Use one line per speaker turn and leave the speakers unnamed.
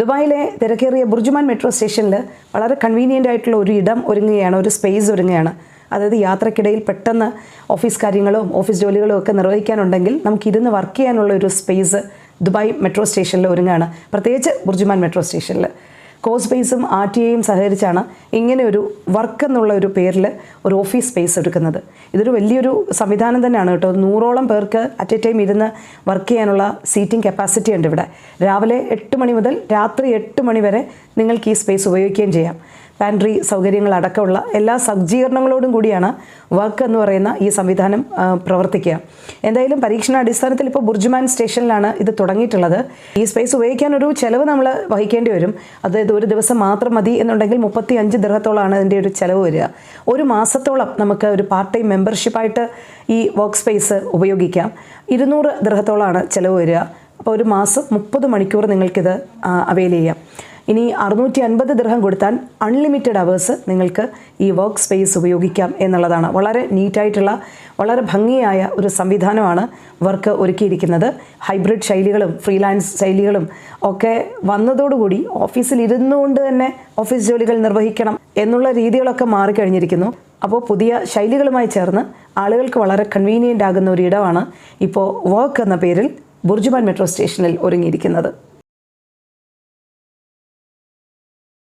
ദുബായിലെ തിരക്കേറിയ BurJuman metro സ്റ്റേഷനിൽ വളരെ കൺവീനിയന്റ് ആയിട്ടുള്ള ഒരു ഇടം ഒരുങ്ങുകയാണ് ഒരു സ്പേസ് ഒരുങ്ങുകയാണ്. അതായത് യാത്രക്കിടയിൽ പെട്ടെന്ന് ഓഫീസ് കാര്യങ്ങളും ഓഫീസ് ജോലികളും ഒക്കെ നിർവഹിക്കാനുണ്ടെങ്കിൽ നമുക്ക് ഇരുന്ന് വർക്ക് ചെയ്യാനുള്ള ഒരു സ്പേസ് ദുബായ് മെട്രോ സ്റ്റേഷനിൽ ഒരുങ്ങുകയാണ്. പ്രത്യേകിച്ച് ബുർജുമാൻ മെട്രോ സ്റ്റേഷനിൽ. കോ സ്പേസും ആർ ടി എയും സഹകരിച്ചാണ് ഇങ്ങനെ ഒരു വർക്ക് എന്നുള്ള ഒരു പേരിൽ ഒരു ഓഫീസ് സ്പേസ് എടുക്കുന്നത്. ഇതൊരു വലിയൊരു സംവിധാനം തന്നെയാണ് കേട്ടോ. നൂറോളം പേർക്ക് അറ്റ് എ ടൈം ഇരുന്ന് വർക്ക് ചെയ്യാനുള്ള സീറ്റിംഗ് കപ്പാസിറ്റി ഉണ്ട് ഇവിടെ. രാവിലെ എട്ട് മണി മുതൽ രാത്രി എട്ട് മണി വരെ നിങ്ങൾക്ക് ഈ സ്പേസ് ഉപയോഗിക്കുകയും ചെയ്യാം. പാൻട്രി സൗകര്യങ്ങളടക്കമുള്ള എല്ലാ സജ്ജീകരണങ്ങളോടും കൂടിയാണ് വർക്ക് എന്ന് പറയുന്ന ഈ സംവിധാനം പ്രവർത്തിക്കുക. എന്തായാലും പരീക്ഷണാടിസ്ഥാനത്തിൽ ഇപ്പോൾ ബുർജുമാൻ സ്റ്റേഷനിലാണ് ഇത് തുടങ്ങിയിട്ടുള്ളത്. ഈ സ്പേസ് ഉപയോഗിക്കാൻ ഒരു ചിലവ് നമ്മൾ വഹിക്കേണ്ടി വരും. അതായത് ഒരു ദിവസം മാത്രം മതി എന്നുണ്ടെങ്കിൽ മുപ്പത്തി അഞ്ച് ദൃഹത്തോളമാണ് അതിന്റെ ഒരു ചിലവ് വരിക. ഒരു മാസത്തോളം നമുക്ക് ഒരു പാർട്ട് ടൈം മെമ്പർഷിപ്പായിട്ട് ഈ വർക്ക് സ്പേസ് ഉപയോഗിക്കാം. ഇരുന്നൂറ് ദൃഹത്തോളമാണ് ചിലവ് വരിക. അപ്പോൾ ഒരു മാസം മുപ്പത് മണിക്കൂർ നിങ്ങൾക്കിത് അവൈൽ ചെയ്യാം. ഇനി അറുന്നൂറ്റി അൻപത് ദൃഹം കൊടുത്താൽ അൺലിമിറ്റഡ് അവേഴ്സ് നിങ്ങൾക്ക് ഈ വർക്ക് സ്പേസ് ഉപയോഗിക്കാം എന്നുള്ളതാണ്. വളരെ നീറ്റായിട്ടുള്ള വളരെ ഭംഗിയായ ഒരു സംവിധാനമാണ് വർക്ക് ഒരുക്കിയിരിക്കുന്നത്. ഹൈബ്രിഡ് ശൈലികളും ഫ്രീലാൻസ് ശൈലികളും ഒക്കെ വന്നതോടുകൂടി ഓഫീസിൽ ഇരുന്നുകൊണ്ട് തന്നെ ഓഫീസ് ജോലികൾ നിർവഹിക്കണം എന്നുള്ള രീതികളൊക്കെ മാറിക്കഴിഞ്ഞിരിക്കുന്നു അപ്പോൾ പുതിയ ശൈലികളുമായി ചേർന്ന് ആളുകൾക്ക് വളരെ കൺവീനിയന്റ് ആകുന്ന ഒരു ഇടമാണ് ഇപ്പോൾ വർക്ക് എന്ന പേരിൽ ബുർജുമാൻ മെട്രോ സ്റ്റേഷനിൽ ഒരുങ്ങിയിരിക്കുന്നത്.